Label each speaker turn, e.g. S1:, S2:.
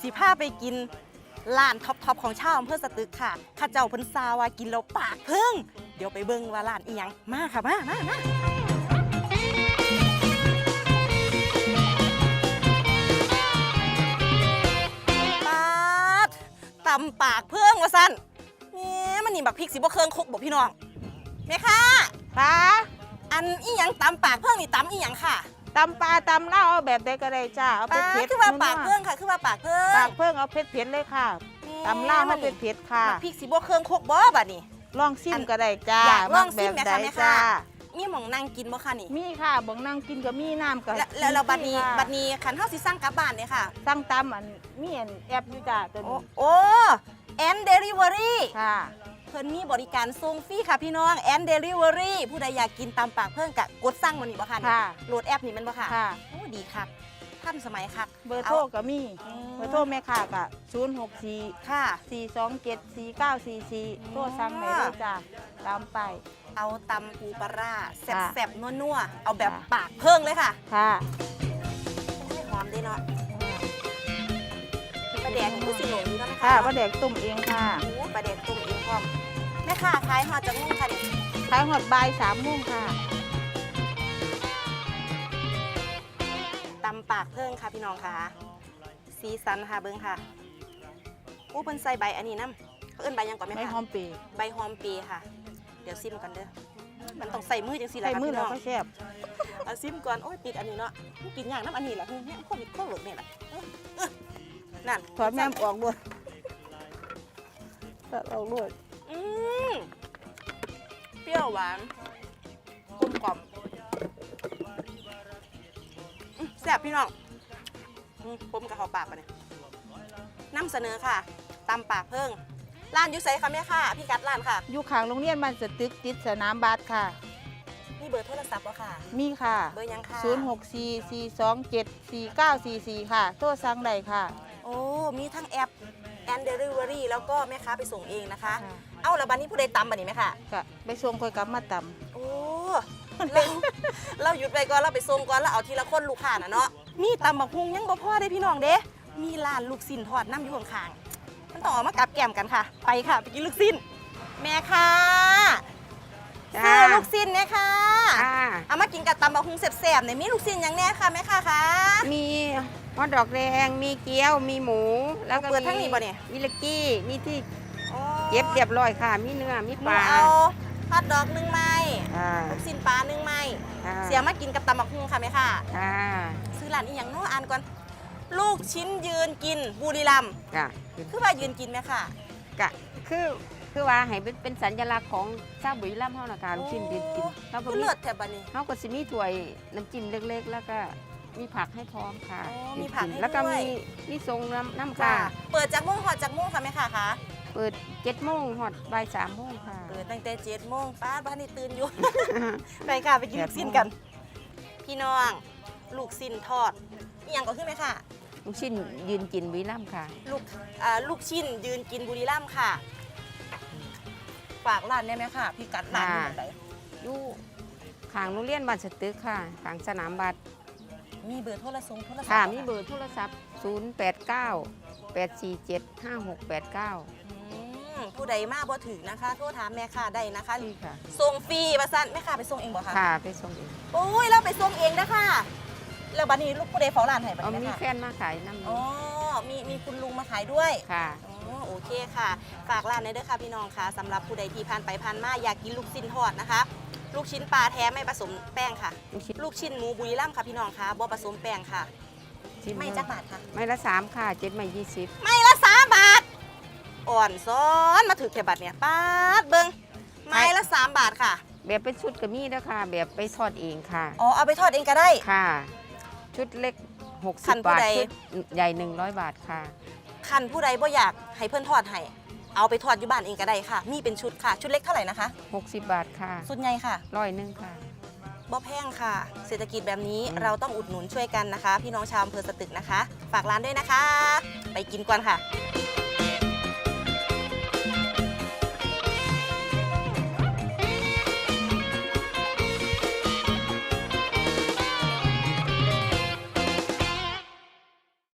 S1: สีผ้าไปกินร้านท็อปทอปของชาวอำเภอสตึกค่ะ ข้าเจ้าเพิ่นซาวากินแล้วปากพึ่ง เดี๋ยวไปเบิ่งว่าร้านอีหยัง มาค่ะมามามาปาดตำปากเพิ่งว่าซั่นแหม่มันนี่บักพริกสิบ่เครื่องคกบ่พี่น้องแม่ค่ะ
S2: ค่ะ
S1: อันอีหยังตำปากเพิ่งนี่ตำอีหยังค่ะ
S2: ตำปลาตำเหล้าเอาแบบใดก็ได้จ้าเอา
S1: ปา
S2: เผ็ด
S1: ด
S2: ๆ
S1: คือว่าปาก
S2: นัวๆ
S1: เพิ่งค่ะ คือว่าปากเพิ่ง
S2: ปากเพิ่งเอาเผ็ดเผ็ดๆเลยค่ะตำเหล้าให้เผ็ดเผ็ดๆค่ะ
S1: บักพริกสิบ่เครื่องคกบ่บัดนี้
S2: ลองซิมก็ได้จ้า
S1: อยากลอง
S2: มั
S1: ซิม
S2: แบบ
S1: ไหมคะ
S2: ใด
S1: แม่
S2: จ้า
S1: ค่ะมีหม่องนั่งกินบ่คะนี่
S2: มีค่ะบังนั่งกินก็มีน้ำก็
S1: แล้วแล้วแล้วบัดนี้
S2: ค่ะ
S1: บัดนี้คันเฮาสิสั่งกลับบ้านเนี่ยค่ะ
S2: สั่งตำอันมีอันแอปอยู่จ้าตัว
S1: โอ้
S2: นี้
S1: โอ้แอนเดลิเวอรี่
S2: ค่ะ
S1: เพิ่นมีบริการส่งฟรีค่ะพี่น้องแอนเดลิเวอรี่ผู้ใดอยากกินตามปากเพิ่งกะกดสั่งมันนี่บ่ค่ะนี่
S2: ค่ะ
S1: โหลดแอปนี่แมันบ่ค่ะ
S2: ค่ะ
S1: โอ้ดีครับทันสมัยครับ
S2: เบอร์โทรก็มี
S1: อืม
S2: เบอร์โทรแม่ค่ะก็064
S1: ค่ะ
S2: 427 4944โทรสั่งได้เลยจ้าตามไป
S1: เอาตำปูปลาร้าแค่ะซ่บๆนัวๆ เอาแบบ
S2: ค่ะ
S1: ปากเพิ่งเลยค่ะ
S2: ค่ะ
S1: ให้หอมด้วยเนาะปลาแดงนี่คือสิหลงอยู่เนาะแม่
S2: ค่ะ
S1: ค่ะ
S2: ปลาแดกต้มเองค่ะ
S1: โอ้ปลาแด ค่ะขายหอดจากมุ่งค่ะนี่
S2: ขายหอดบ่ายสามโมงค่ะ
S1: ตำปากเพิ่งค่ะพี่น้องค่ะ สีสันค่ะเบิ้งค่ะโอ้เพิ่นใส่ใบอันนี้น้ำเขาเอิ้นใบหยังก่อนไหม
S2: ไม่
S1: คะ
S2: หอมเปรย์
S1: ใบหอมปีค่ะ เดี๋ยวซิมกันเด้อมันต้องใส่มือจังสิล่ะ
S2: ใส่
S1: ค่ะ
S2: มือ
S1: พี่
S2: เรา
S1: น้อง
S2: ก็แซ่บ
S1: เอาซิมก่อนโอ้ยติดอันนี้เนาะกินอย่างน้ำอันนี้แหละเนี่ยโควิดโควิดเนี่ยแหละเอ้อเอ้อนั่น
S2: ถอดแม่มออกด้วยถอดออกด้วย
S1: อืม เปรี้ยวหวานกลมกล่อมอื้อแซ่บพี่น้องอืมผมกับเขาปากไปะเนี่ยนำเสนอค่ะตำปากเพิ่งร้านอยูไซค่ะแม่ค่ะพี่กัดร้านค่ะ
S2: อยู่ข้างโรงเรียนบ้านสตึกติดสนามบาสค่ะ
S1: มีเบอร์โทรศัพท์วะค่ะ
S2: มีค่ะ
S1: เบอร์หยังค่ะ
S2: 0644274944 ค่ะ โทรสั่งได้ค่ะ
S1: โอ้ มีทั้งแอปแอน เดลิเวอรี่แล้วก็แม่ค้าไปส่งเองนะคะ
S2: ค่ะ
S1: เอ้าแล้วบันนี้ผู้ใดตำบันนี้ไหมค่ะ
S2: ก็ไปส่งคอยกลับมาต
S1: โอ้เราเราหยุดไปก่อนเราไปส่งก่อนแล้วเอาทีละคนลูกค้าน่ะเนาะมีตำบักฮุงยังบ่พอได้พี่น้องเด้มีร้านลูกสิ้นทอดน้ำอยู่ข้างๆมันต้องเอามากับแกล้มกันค่ะ ไปค่ะไปกินลูกสิ้น แม่ค่ะ
S3: จ้า
S1: ซื้อลูกสิ้นเนี่ยค่ะ
S3: ค่ะ
S1: เอามากินกับตำบักฮุงแซ่บๆเนี่ยมีลูกสิ้นหยังแน่ค่ะแม่ค่ะคะ
S3: มี ฮอทดอกแดงมีเกี๊ยวมีหมูแล้วก็
S1: เอาเปิดทั้งนี้บ่เนี่ย
S3: มีลักกี้มีที่
S1: โอ้
S3: เก็บเรียบร้อยค่ะ มีเนื้อมี
S1: ห
S3: ป
S1: นู
S3: ลา
S1: เอาฮอทดอกหนึ่งไม้
S3: ค่ะ
S1: ลูกสิ้นปลาหนึ่งไม้
S3: ค่ะ
S1: เสียมากินกับตำบักฮุงค่ะแม่ค่ะ
S3: ค่ะ
S1: ซื้อร้านอีหยังเนาะอ่านก่อน ลูกชิ้นยืนกินบุรีรัมย์
S3: ค่ะ
S1: คือว่ายืนกินไหมค่ะ
S3: กะคือคือว่าให้เป็นเป็นสัญลักษณ์ของชาวบุรีรัมย์เฮานะคะลูกชิ้นดินกินแล้วก็
S1: คือ
S3: มี
S1: เลือดแถบบันนี้
S3: เฮาก็สิมีถ้วยน้ำจิ้มเล็กๆ แล้วก็ มีผักให้พร้อมค่ะ
S1: อ๋อมีผักให้
S3: แล้วก็
S1: ด้วย
S3: มีมีทรงน้ำน้ำ
S1: ค่ะ
S3: ค่ะ
S1: เปิดจากโมงหอดจากโมงค่ะแม่ค่ะคะ
S3: เปิดเจ็ดโมงหอดบ่ายสามโมงค่ะ
S1: เปิดตั้งแต่เจ็ดโมงป้าบ้านนี่ตื่นอยู่ ไปค่ะไปกินลูกชิ้นกัน พี่น้องลูกชิ้นทอดอีหยังก็ขึ้นไหมค่ะ
S3: ลูกชิ้นยืนกินบุรีรัมย์ค่ะ
S1: ลูกอ่าลูกชิ้นยืนกินบุรีรัมย์ค่ะ ฝากร้านได้ไหมค่ะ พี่กัดร้านอยู่
S3: ค่ะ
S1: ไหน
S3: อยู่ข้างโรงเรียนบ้านสตึกค่ะข้างสนามบัตร
S1: มีเบอร์โทรศัพท์โทรศัพท์
S3: ค่ะ
S1: บ่
S3: มีเบอร์โทรศัพท์ 089 847 5689
S1: อืมผู้ใดมาบ่ถึงนะคะ โทรถามแม่ค่ะได้นะคะ
S3: นี่ค่ะ
S1: ส่งฟรีประสันแม่ค่ะไปส่งเองบ่คะ
S3: ค่ะไปส่งเอง
S1: โอ้ยเราไปส่งเองนะคะแล้วบัดนี้ลูกผู้ใดเฝ้าร้านให้บัด
S3: เอา
S1: นี้
S3: มี
S1: แม่
S3: แฟ
S1: ค่ะ
S3: นมาขายน้ำ
S1: อ๋อมีมีคุณลุงมาขายด้วย
S3: ค่ะ
S1: อ๋อโอเคค่ะ ฝากร้านในอยเด้อค่ะพี่น้องค่ะสำหรับผู้ใดที่ผ่านไปผ่านมาอยากกินลูกชิ้นทอดนะคะ ลูกชิ้นปลาแท้ไม่ผสมแป้งค่ะ
S3: ลูกชิ้น
S1: ลูกชิ้นหมูบุรีรัมย์ค่ะพี่น้องค่ะบ่ผสมแป้งค่ะ
S3: ชิ้น
S1: ไม่จักบาทค่ะ
S3: ไม่ละสามค่ะเจ็ดไม่ยี่สิบ
S1: ไม่ละสามบาท อ่อนซ้อนมาถือแค่บัตรเนี่ยป้าดเบิงไม่ละสามบาทค่ะ
S3: แบบเป็นชุดก็มีนะคะแบบไปทอดเองค่ะ
S1: อ๋อเอาไปทอดเองก็ได้
S3: ค่ะ ชุดเล็ก
S1: คัน
S3: 60
S1: ผู้
S3: บาท
S1: ใด
S3: ชุดใหญ่100บาทค่ะ
S1: คันผู้ใดบ่อยากให้เพื่อนทอดให้ เอาไปทอดอยู่บ้านเองก็ได้ค่ะ มีเป็นชุดค่ะ ชุดเล็กเท่าไหร่นะคะ
S3: 60 บาทค่ะ
S1: สุดใหญ่ค่ะ
S3: ร้อยหนึ่งค่ะ
S1: บ่แพงค่ะ เศรษฐกิจแบบนี้
S3: อืม
S1: เราต้องอุดหนุนช่วยกันนะคะ พี่น้องชาวอำเภอสตึกนะคะ ฝากร้านด้วยนะคะ ไปกินก่อนค่ะ